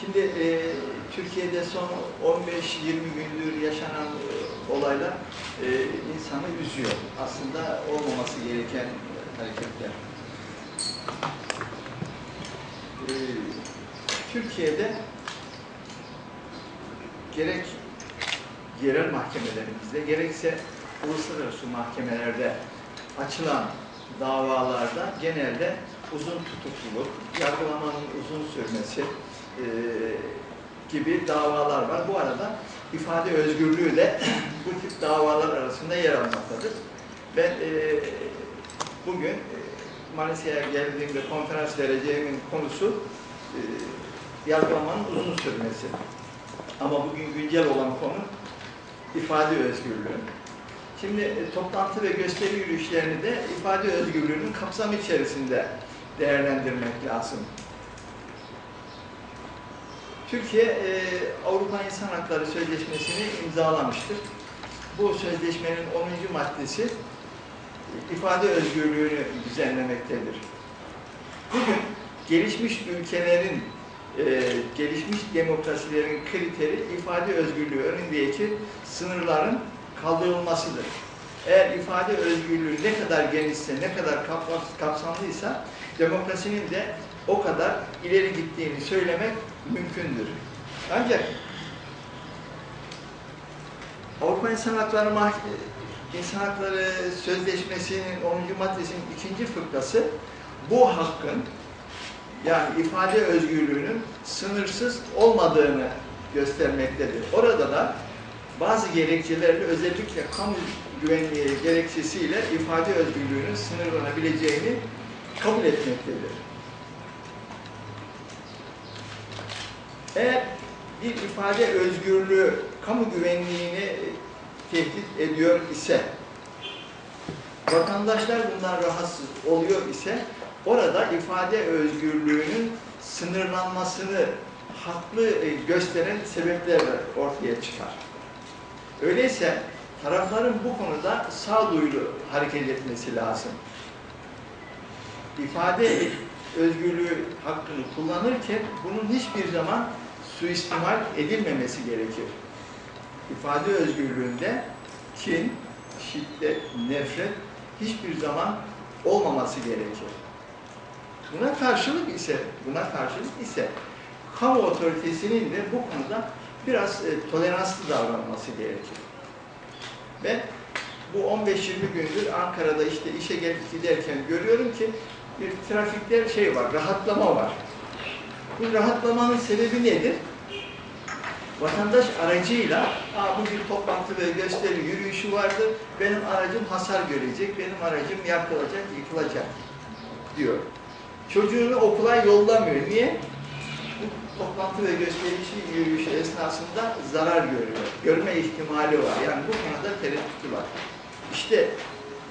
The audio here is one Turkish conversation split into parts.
Şimdi e, Türkiye'de son 15-20 gündür yaşanan e, olaylar e, insanı üzüyor. Aslında olmaması gereken hareketler. E, Türkiye'de gerek yerel mahkemelerimizde gerekse uluslararası mahkemelerde açılan davalarda genelde uzun tutukluluk, yargılamanın uzun sürmesi gibi davalar var. Bu arada ifade özgürlüğü de bu tip davalar arasında yer almaktadır. Ben e, bugün e, Manisa'ya geldiğimde konferans vereceğimin konusu e, yargılamanın uzun sürmesi. Ama bugün güncel olan konu ifade özgürlüğü. Şimdi e, toplantı ve gösteri yürüyüşlerini de ifade özgürlüğünün kapsamı içerisinde değerlendirmek lazım. Türkiye e, Avrupa İnsan Hakları Sözleşmesi'ni imzalamıştır. Bu sözleşmenin 10. maddesi ifade özgürlüğünü düzenlemektedir. Bugün gelişmiş ülkelerin, e, gelişmiş demokrasilerin kriteri ifade özgürlüğü önündeki sınırların kaldırılmasıdır. Eğer ifade özgürlüğü ne kadar genişse, ne kadar kapsamlıysa demokrasinin de o kadar ileri gittiğini söylemek mümkündür. Ancak Avrupa İnsan Hakları İnsan Hakları Sözleşmesi'nin 10. maddesinin ikinci fıkrası bu hakkın yani ifade özgürlüğünün sınırsız olmadığını göstermektedir. Orada da bazı gerekçelerle özellikle kamu güvenliği gerekçesiyle ifade özgürlüğünün sınırlanabileceğini kabul etmektedir. Eğer bir ifade özgürlüğü kamu güvenliğini tehdit ediyor ise, vatandaşlar bundan rahatsız oluyor ise, orada ifade özgürlüğünün sınırlanmasını haklı gösteren sebepler ortaya çıkar. Öyleyse tarafların bu konuda sağduyulu hareket etmesi lazım. İfade özgürlüğü hakkını kullanırken bunun hiçbir zaman suistimal edilmemesi gerekir. İfade özgürlüğünde kin, şiddet, nefret hiçbir zaman olmaması gerekir. Buna karşılık ise, buna karşılık ise kamu otoritesinin de bu konuda biraz e, toleranslı davranması gerekir. Ve bu 15-20 gündür Ankara'da işte işe gelip giderken görüyorum ki bir trafikte şey var, rahatlama var. Bu rahatlamanın sebebi nedir? Vatandaş aracıyla, Aa, bu bir toplantı ve gösteri yürüyüşü vardır, benim aracım hasar görecek, benim aracım yakılacak, yıkılacak diyor. Çocuğunu okula yollamıyor. Niye? Bu toplantı ve gösterişi yürüyüşü esnasında zarar görüyor. Görme ihtimali var. Yani bu konuda tereddütü var. İşte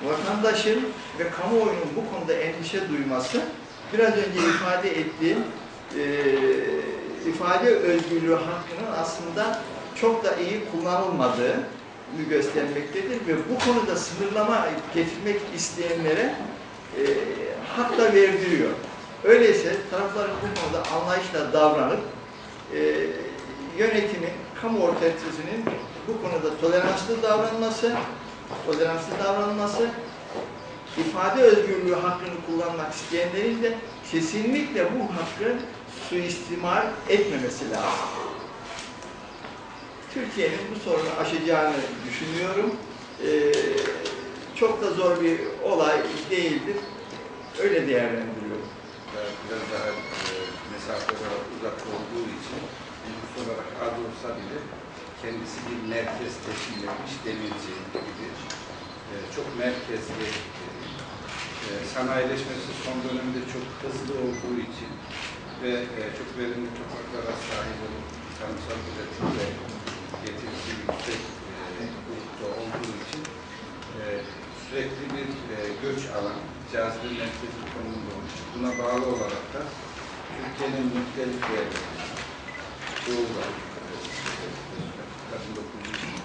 vatandaşın ve kamuoyunun bu konuda endişe duyması biraz önce ifade ettiğim e, ifade özgürlüğü hakkının aslında çok da iyi kullanılmadığı göstermektedir ve bu konuda sınırlama getirmek isteyenlere e, hak da verdiriyor. Öyleyse tarafların bu konuda anlayışla davranıp e, yönetimin, kamu otoritesinin bu konuda toleranslı davranması, toleranslı davranması, ifade özgürlüğü hakkını kullanmak isteyenlerin de kesinlikle bu hakkı suistimal etmemesi lazım. Türkiye'nin bu sorunu aşacağını düşünüyorum. Ee, çok da zor bir olay değildir. Öyle değerlendiriyorum. Biraz daha e, uzak olduğu için nüfus olarak az olsa bile kendisi bir merkez teşkil etmiş demirci gibi. E, çok merkezli e, sanayileşmesi son dönemde çok hızlı olduğu için ve e, çok verimli topraklara sahip olup tarımsal üretimde getirisi yüksek e, grupta olduğu için e, sürekli bir e, göç alan, cazibe merkezi konumunda olmuş. Buna bağlı olarak da Türkiye'nin muhtelif yerlerinde, doğuda, kadın